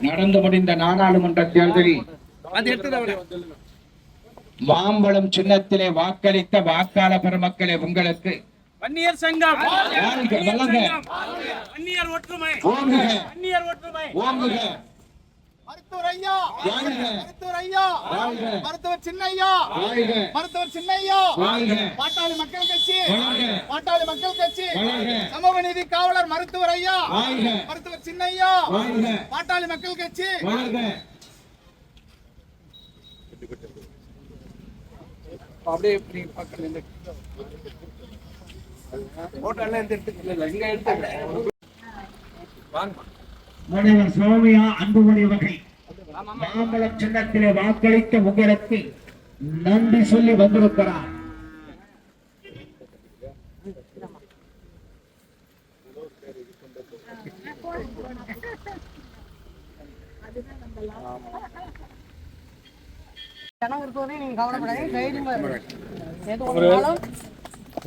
நடந்து முடிந்த நாடாளுமன்ற தேர்தலில் மாம்பழம் சின்னத்திலே வாக்களித்த வாக்காள பெருமக்களே உங்களுக்கு வன்னியர் சங்கம். வன்னியர் ஒற்றுமை. ஓங்குக. வன்னியர் ஒற்றுமை. ஓங்குக. மருத்துவர் ஐயா. வாழ்க. மருத்துவர் ஐயா. வாழ்க. மருத்துவர் சின்னையா. வாழ்க. மருத்துவர் சின்னையா. வாழ்க. பாட்டாளி மக்கள் கட்சி. பாட்டாளி மக்கள் கட்சி. சமூக நீதி காவலர் மருத்துவர் ஐயா. வாழ்க. மருத்துவர் சின்னையா. வாழ்க. பாட்டாளி மக்கள் கட்சி. அப்படியே இப்படி பக்கத்துல இருந்து போட்டோ எல்லாம் எடுத்து இல்ல இங்க எடுத்து வாங்க. முனைவர் சோமியா அன்புமணி வகை மாம்பழம் சின்னத்திலே வாக்களித்த உங்களுக்கு நன்றி சொல்லி வந்திருக்கிறார்.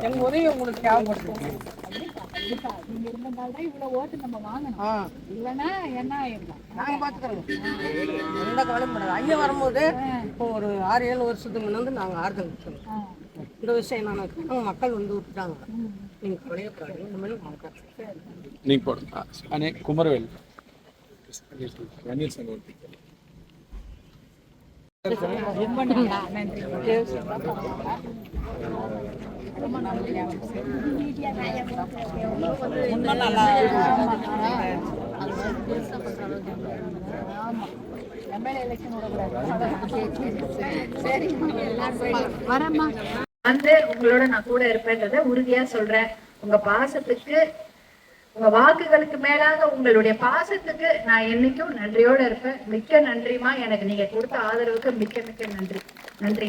எங்க உதவி உங்களுக்கு தேவைப்படும் நீங்க இவ்வளவு ஓட்டு நம்ம வாங்கணும். ஆ. இல்லைன்னா என்ன நாங்க பாத்துக்கிறோம். எந்த கவலையும் ஐயா வரும்போது இப்போ ஒரு ஆறு ஏழு வருஷத்துக்கு முன்ன வந்து நாங்க ஆறுதல் கொடுத்தோம் இந்த விஷயம் என்னன்னா மக்கள் வந்து விட்டுட்டாங்க நீங்க கவலையே படாதீங்க. இந்த மாதிரி மக்கள் நீ போடு. அனே குமரவேல். ரொம்ப நன்றி. சரி வந்து உங்களோட நான் கூட இருப்பேன்றத உறுதியா சொல்றேன். உங்க பாசத்துக்கு உங்க வாக்குகளுக்கு மேலாக உங்களுடைய பாசத்துக்கு நான் என்னைக்கும் நன்றியோட இருப்பேன். மிக்க நன்றிமா எனக்கு நீங்க கொடுத்த ஆதரவுக்கு மிக்க மிக்க நன்றி. நன்றி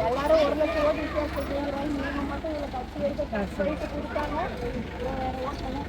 எல்லாரும் ஒரு லட்சம் ஓட்டு வித்தியாசம் செய்கிறோம் நீங்க மட்டும் இவ்வளவு கட்சி வரைக்கும் போயிட்டு கொடுத்தாங்க வேற எல்லாம் சொன்னா-